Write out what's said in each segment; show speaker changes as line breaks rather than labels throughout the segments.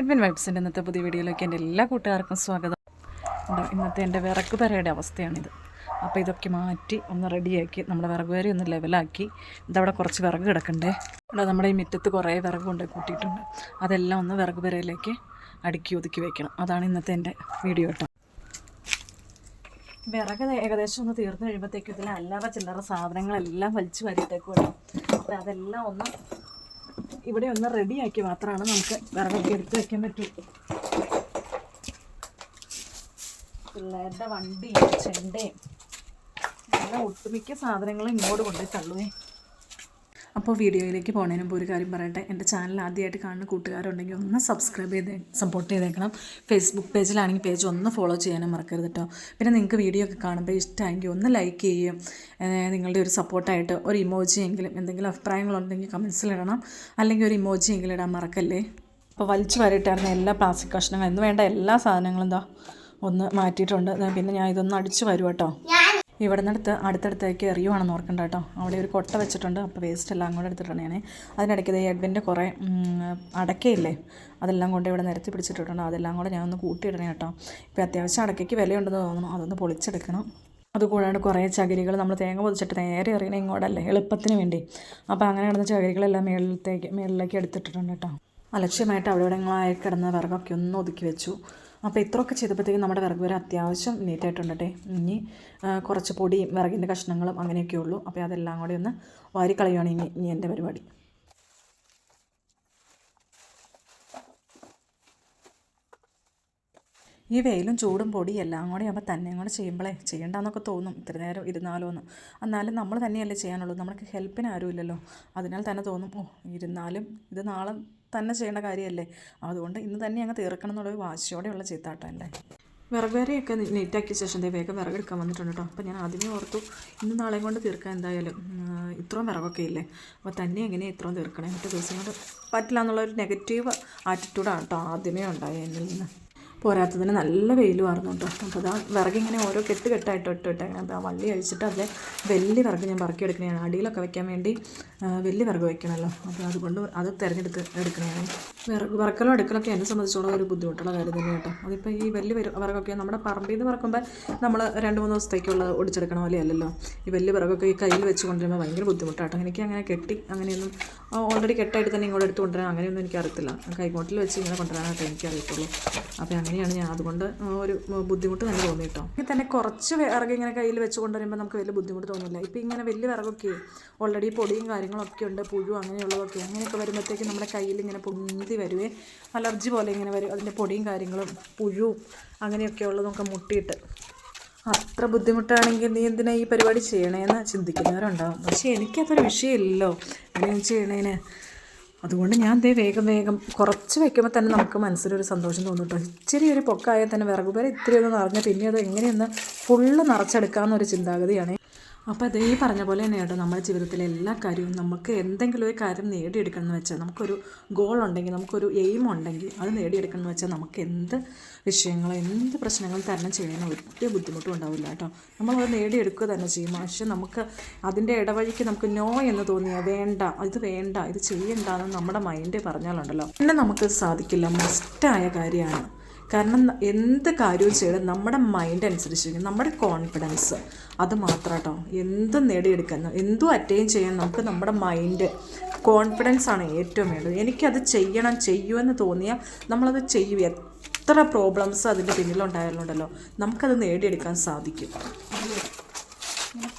Edwin വൈബ്സിന്റെ ഇന്നത്തെ പുതിയ വീഡിയോയിലേക്ക് എന്റെ എല്ലാ കൂട്ടുകാർക്കും സ്വാഗതം. ഇന്നത്തെ എന്റെ വിറക് പെരയുടെ അവസ്ഥയാണിത്. അപ്പോൾ ഇതൊക്കെ മാറ്റി ഒന്ന് റെഡിയാക്കി നമ്മുടെ വിറക് വരെ ഒന്ന് ലെവലാക്കി. ഇതവിടെ കുറച്ച് വിറക് കിടക്കണ്ടേ. ഇവിടെ നമ്മുടെ ഈ മുറ്റത്ത് കുറേ വിറക് കൊണ്ട് കൂട്ടിയിട്ടുണ്ട്. അതെല്ലാം ഒന്ന് വിറക് പെരയിലേക്ക് അടുക്കി ഒതുക്കി വെക്കണം. അതാണ് ഇന്നത്തെ എന്റെ വീഡിയോ കേട്ടോ. വിറക് ഏകദേശം ഒന്ന് തീർന്നു കഴിയുമ്പോഴത്തേക്കും ഇതിൽ അല്ലാതെ ചില്ലറ സാധനങ്ങളെല്ലാം വലിച്ചു വരത്തേക്കും അതെല്ലാം ഒന്ന് ഇവിടെ ഒന്ന് റെഡിയാക്കി മാത്രമാണ് നമുക്ക് വിറകൊക്കെ എടുത്ത് വെക്കാൻ പറ്റൂ. പിള്ളേരുടെ വണ്ടിയും ചെണ്ടയും. അങ്ങനെ ഒട്ടുമിക്ക സാധനങ്ങളും ഇങ്ങോട്ട് കൊണ്ടുപോയി തള്ളുവേ. അപ്പോൾ വീഡിയോയിലേക്ക് പോകുന്നതിന് മുമ്പ് ഒരു കാര്യം പറയട്ടെ. എന്റെ ചാനൽ ആദ്യമായിട്ട് കാണുന്ന കൂട്ടുകാരുണ്ടെങ്കിൽ ഒന്ന് സബ്സ്ക്രൈബ് ചെയ്ത് സപ്പോർട്ട് ചെയ്തേക്കണം. ഫേസ്ബുക്ക് പേജിലാണെങ്കിൽ പേജ് ഒന്ന് ഫോളോ ചെയ്യാനും മറക്കരുത് കേട്ടോ പിന്നെ നിങ്ങൾക്ക് വീഡിയോ ഒക്കെ കാണുമ്പോൾ ഇഷ്ടമായെങ്കിൽ ഒന്ന് ലൈക്ക് ചെയ്യുകയും നിങ്ങളുടെ ഒരു സപ്പോർട്ടായിട്ട് ഒരു ഇമോജി എങ്കിലും എന്തെങ്കിലും അഭിപ്രായങ്ങളുണ്ടെങ്കിൽ കമൻസിലിടണം അല്ലെങ്കിൽ ഒരു ഇമോജി എങ്കിലും ഇടാൻ മറക്കല്ലേ? അപ്പോൾ വലിച്ചു വരയിട്ടായിരുന്ന എല്ലാ പ്ലാസ്റ്റിക് കഷ്ണങ്ങളും. എന്ന് വേണ്ട എല്ലാ സാധനങ്ങളും എന്താ ഒന്ന് മാറ്റിയിട്ടുണ്ട്. പിന്നെ ഞാൻ ഇതൊന്ന് അടിച്ചു വരും കേട്ടോ ഇവിടെ നിന്നടുത്ത് അടുത്തടുത്തേക്ക് എറിയുവാണെന്ന് ഓർക്കണ്ട കേട്ടോ. അവിടെ ഒരു കൊട്ട വെച്ചിട്ടുണ്ട്. അപ്പോൾ വേസ്റ്റ് എല്ലാം കൂടെ എടുത്തിട്ടുണ്ട് ഞാൻ അതിനിടയ്ക്ക് ഇത് എഡ്വിന്റെ കുറേ അടക്കയില്ലേ? അതെല്ലാം കൊണ്ട് ഇവിടെ നിരത്തി പിടിച്ചിട്ടുണ്ട് അതെല്ലാം കൂടെ ഞാൻ ഒന്ന് കൂട്ടിയിടണേ കേട്ടോ. ഇപ്പോൾ അത്യാവശ്യം അടക്കയ്ക്ക് വിലയുണ്ടെന്ന് തോന്നുന്നു. അതൊന്ന് പൊളിച്ചെടുക്കണം. അതുകൂടാണ്ട് കുറേ ചകിരികൾ നമ്മൾ തേങ്ങ പൊതിച്ചിട്ട് നേരെ എറിയണേ ഇങ്ങോട്ടല്ലേ? എളുപ്പത്തിന് വേണ്ടി. അപ്പോൾ അങ്ങനെ കിടന്ന ചകിരികളെല്ലാം മേളിലത്തേക്ക് മേളിലേക്ക് എടുത്തിട്ടിട്ടുണ്ട് കേട്ടോ. അലക്ഷ്യമായിട്ട് അവിടെ ഇവിടെങ്ങളായി കിടന്ന വിറകൊക്കെ ഒന്ന് ഒതുക്കി വെച്ചു. അപ്പോൾ ഇത്രയൊക്കെ ചെയ്തപ്പോഴത്തേക്കും നമ്മുടെ വിറക് വരെ അത്യാവശ്യം നീറ്റായിട്ടുണ്ട് കേട്ടോ ഇനി കുറച്ച് പൊടിയും വിറകിന്റെ കഷ്ണങ്ങളും അങ്ങനെയൊക്കെ ഉള്ളൂ അപ്പോൾ അതെല്ലാം കൂടി ഒന്ന് വാരിക്കളയുകയാണ് ഇനി ഇനി എന്റെ പരിപാടി. ഈ വെയിലും ചൂടും പൊടി എല്ലാം കൂടെ ആകുമ്പോൾ തന്നെ കൂടെ ചെയ്യുമ്പോഴേ ചെയ്യണ്ടെന്നൊക്കെ തോന്നും. ഇത്ര നേരം ഇരുന്നാലോ എന്ന് എന്നാലും നമ്മൾ തന്നെയല്ലേ ചെയ്യാനുള്ളൂ. നമുക്ക് ഹെൽപ്പിന് ആരുമില്ലല്ലോ. അതിനാൽ തന്നെ തോന്നും ഓ ഇരുന്നാലും ഇത് നാളെ തന്നെ ചെയ്യേണ്ട കാര്യമല്ലേ അതുകൊണ്ട് ഇന്ന് തന്നെ അങ്ങ് തീർക്കണം എന്നുള്ളൊരു വാശിയോടെയുള്ള ചീത്താട്ടമല്ലേ വിറകുവരെയൊക്കെ നീറ്റാക്കിയ ശേഷം ദേ വേഗം വിറകെടുക്കാൻ വന്നിട്ടുണ്ട് കേട്ടോ അപ്പോൾ ഞാൻ ആദ്യമേ ഓർത്തു ഇന്ന് നാളെയും കൊണ്ട് തീർക്കാൻ എന്തായാലും ഇത്രയും വിറകൊക്കെ ഇല്ലേ. അപ്പോൾ തന്നെ എങ്ങനെയാണ് ഇത്രയും തീർക്കണേ? മറ്റേ ദിവസം കൊണ്ട് പറ്റില്ല എന്നുള്ളൊരു നെഗറ്റീവ് ആറ്റിറ്റ്യൂഡാണ് കേട്ടോ ആദ്യമേ ഉണ്ടായി എന്നിൽ നിന്ന്. പോരാത്തതിന് നല്ല വെയിലുമായിരുന്നു കേട്ടോ. അപ്പോൾ അതാ വിറകിങ്ങനെ ഓരോ കെട്ട് കെട്ടായിട്ട് ഇട്ട് അപ്പോൾ ആ വള്ളി അഴിച്ചിട്ട് അതിൽ വലിയ വിറക് ഞാൻ പറക്കി എടുക്കണതാണ് അടിയിലൊക്കെ വെക്കാൻ വേണ്ടി വലിയ വിറക് വെക്കണമല്ലോ. അപ്പോൾ അതുകൊണ്ട് അത് തിരഞ്ഞെടുത്ത് എടുക്കണതാണ് വിറക് വറക്കലും എടുക്കലൊക്കെ എന്നെ സംബന്ധിച്ചോളം ഒരു ബുദ്ധിമുട്ടുള്ള കാര്യം തന്നെ കേട്ടോ. അതിപ്പോൾ ഈ വലിയ വിറ- വിറകൊക്കെ നമ്മുടെ പറമ്പിൽ നിന്ന് പറക്കുമ്പോൾ നമ്മൾ രണ്ട് മൂന്ന് ദിവസത്തേക്കുള്ള ഒടിച്ചെടുക്കണ പോലെ അല്ലല്ലോ ഈ വലിയ വിറകൊക്കെ ഈ കയ്യിൽ വെച്ച് കൊണ്ടുവരുമ്പോൾ ഭയങ്കര ബുദ്ധിമുട്ടാട്ടോ. എനിക്ക് അങ്ങനെ കെട്ടി അങ്ങനെയൊന്നും ഓൾറെഡി കെട്ടായിട്ട് തന്നെ ഇങ്ങോട്ട് എടുത്ത് കൊണ്ടുവരാൻ അങ്ങനെയൊന്നും എനിക്ക് അറിയത്തില്ല കൈകോട്ടിൽ വെച്ച് ഇങ്ങനെ കൊണ്ടുവരാനായിട്ട് എനിക്കറിയത്തുള്ളൂ. അപ്പോൾ അങ്ങനെയാണ് ഞാൻ അതുകൊണ്ട് ഒരു ബുദ്ധിമുട്ട് തന്നെ തോന്നി കേട്ടോ. ഇങ്ങനെ തന്നെ കുറച്ച് വിറക് ഇങ്ങനെ കയ്യിൽ വെച്ച് കൊണ്ടുവരുമ്പോൾ നമുക്ക് വലിയ ബുദ്ധിമുട്ട് തോന്നില്ല. ഇപ്പോൾ ഇങ്ങനെ വലിയ വിറകൊക്കെ ഓൾറെഡി പൊടിയും കാര്യങ്ങളൊക്കെ ഉണ്ട് പുഴു അങ്ങനെയുള്ളതൊക്കെ അങ്ങനെയൊക്കെ വരുമ്പോഴത്തേക്കും നമ്മുടെ കയ്യിൽ ഇങ്ങനെ പൊന്തി വരുവേ. അലർജി പോലെ ഇങ്ങനെ വരും. അതിന്റെ പൊടിയും കാര്യങ്ങളും പുഴുവും അങ്ങനെയൊക്കെ ഉള്ളതൊക്കെ മുട്ടിയിട്ട്. അത്ര ബുദ്ധിമുട്ടാണെങ്കിൽ നീ എന്തിനാ ഈ പരിപാടി ചെയ്യണേന്ന് ചിന്തിക്കുന്നവരുണ്ടാവും. പക്ഷേ എനിക്കതൊരു വിഷയമില്ലല്ലോ. അങ്ങനെ ചെയ്യണേന് അതുകൊണ്ട് ഞാൻ ദേ വേഗം വേഗം കുറച്ച് വെക്കുമ്പോൾ തന്നെ നമുക്ക് മനസ്സിലൊരു സന്തോഷം തോന്നും ഇച്ചിരി ഒരു പൊക്കായാൽ തന്നെ വിറകുപേരെ ഇത്തിരി ഒന്ന് പിന്നെ അത് എങ്ങനെയൊന്ന് ഫുള്ള് നിറച്ചെടുക്കാമെന്നൊരു ചിന്താഗതിയാണ്. അപ്പോൾ അതേ പറഞ്ഞ പോലെ തന്നെ കേട്ടോ നമ്മുടെ ജീവിതത്തിലെ എല്ലാ കാര്യവും നമുക്ക് എന്തെങ്കിലും ഒരു കാര്യം നേടിയെടുക്കണം എന്ന് വെച്ചാൽ നമുക്കൊരു ഗോൾ ഉണ്ടെങ്കിൽ നമുക്കൊരു എയിം ഉണ്ടെങ്കിൽ അത് നേടിയെടുക്കണം എന്ന് വെച്ചാൽ നമുക്ക് എന്ത് വിഷയങ്ങളും എന്ത് പ്രശ്നങ്ങളും തരണം ചെയ്യാൻ ഒരു ബുദ്ധിമുട്ടും ഉണ്ടാവില്ല കേട്ടോ. നമ്മളത് നേടിയെടുക്കുക തന്നെ ചെയ്യും. പക്ഷെ നമുക്ക് അതിന്റെ ഇടവഴിക്ക് നമുക്ക് നോ എന്ന് തോന്നിയാൽ വേണ്ട ഇത് വേണ്ട ഇത് ചെയ്യണ്ട എന്ന് നമ്മുടെ മൈൻഡ് പറഞ്ഞാലുണ്ടല്ലോ. പിന്നെ നമുക്ക് സാധിക്കില്ല മസ്റ്റായ കാര്യമാണ്. കാരണം എന്ത് കാര്യവും ചെയ്യണം നമ്മുടെ മൈൻഡ് അനുസരിച്ചിരിക്കും. നമ്മുടെ കോൺഫിഡൻസ് അത് മാത്രം കേട്ടോ എന്തും നേടിയെടുക്കാൻ എന്തും അറ്റൈൻ ചെയ്യാൻ നമുക്ക് നമ്മുടെ മൈൻഡ് കോൺഫിഡൻസ് ആണ് ഏറ്റവും വേണ്ടത്. എനിക്കത് ചെയ്യണം ചെയ്യുമെന്ന് തോന്നിയാൽ നമ്മളത് ചെയ്യും. എത്ര പ്രോബ്ലംസ് അതിന്റെ പിന്നിലുണ്ടായാലുണ്ടല്ലോ നമുക്കത് നേടിയെടുക്കാൻ സാധിക്കും.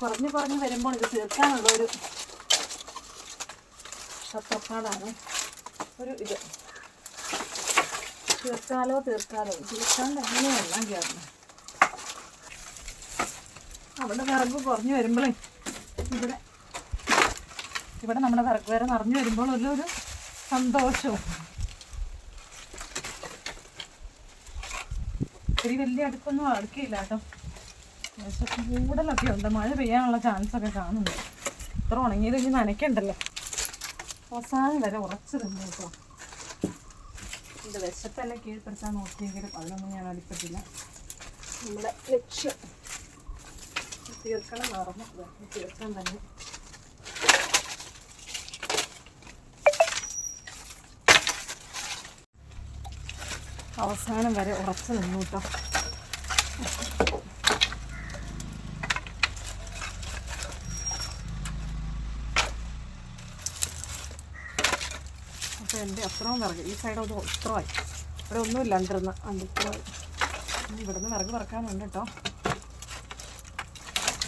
കുറഞ്ഞ് കുറഞ്ഞ് വരുമ്പോൾ ഇത് തീർക്കാനുള്ള ഒരു ഷത്തപ്പാടാണ് ഒരു ഇത്. തീർക്കാലോ തീർക്കാലോ തീർക്കാണ്ട് അങ്ങനെ വെള്ളം ചേർന്ന് അവിടെ വിറക് കുറഞ്ഞു വരുമ്പോഴേ ഇവിടെ ഇവിടെ നമ്മുടെ വിറക് വരെ നിറഞ്ഞു വരുമ്പോൾ ഒരു സന്തോഷവും. ഒത്തിരി വലിയ അടുപ്പൊന്നും അടുക്കില്ല കേട്ടോ. കൂടുതലൊക്കെ ഉണ്ട്. മഴ പെയ്യാനുള്ള ചാൻസ് ഒക്കെ കാണുന്നുണ്ട്. ഇത്ര ഉണങ്ങിയത് ഇനി നനയ്ക്കണ്ടല്ലോ? അവസാനം വരെ ഉറച്ചു തന്നെ കേട്ടോ. എന്റെ വിശപ്പെന്നെ കീഴ്പ്പെടുത്താൻ നോക്കിയെങ്കിലും അതിനൊന്നും ഞാൻ അടിപ്പെട്ടില്ല നമ്മുടെ ലക്ഷ്യം തീർക്കണം മറന്നു. തീർക്കാൻ തന്നെ. അവസാനം വരെ ഉറച്ചു നിന്നു കേട്ടോ. അപ്പോൾ എന്റെ അത്രയും വിറക്. ഈ സൈഡ് ഒന്ന് ഇത്രമായി ഇവിടെ ഒന്നുമില്ല ഇല്ലാണ്ടിരുന്ന അതിത്രമായി ഇവിടെ നിന്ന്. വിറക് പറക്കാനുണ്ട് കേട്ടോ.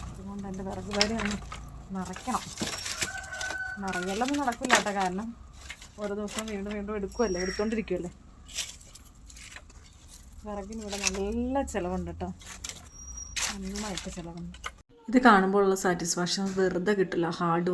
അതുകൊണ്ട് എന്റെ വിറക് വരെ ഒന്ന് നിറയ്ക്കണം. നിറയലൊന്നും നടക്കില്ല കേട്ടോ കാരണം ഓരോ ദിവസവും വീണ്ടും വീണ്ടും എടുക്കുമല്ലേ എടുത്തോണ്ടിരിക്കുമല്ലേ വിറകിന് ഇവിടെ നല്ല ചിലവുണ്ട് കേട്ടോ. നന്നായിട്ട് ചിലവുണ്ട്. ഇത് കാണുമ്പോഴുള്ള സാറ്റിസ്ഫാക്ഷൻ വെറുതെ കിട്ടില്ല. ഹാർഡ്